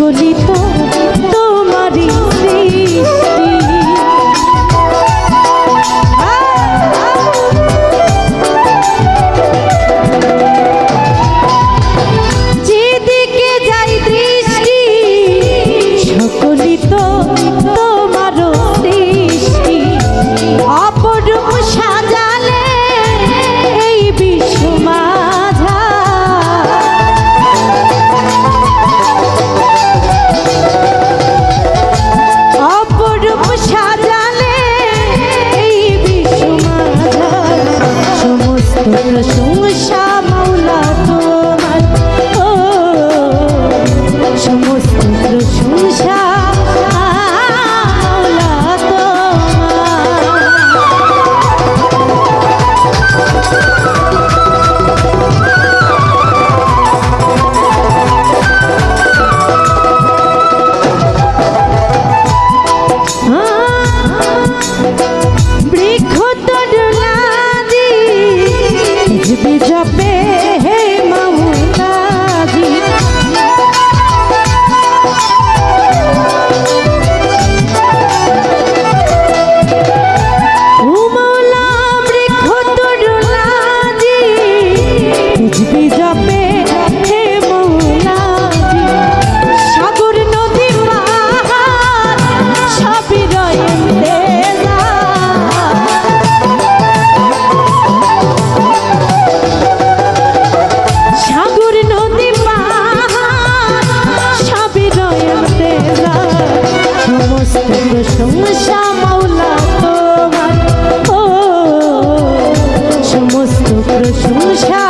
কলিতা প্রশংসা মাওলা তোমার প্রশংসা মাওলা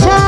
সমস্ত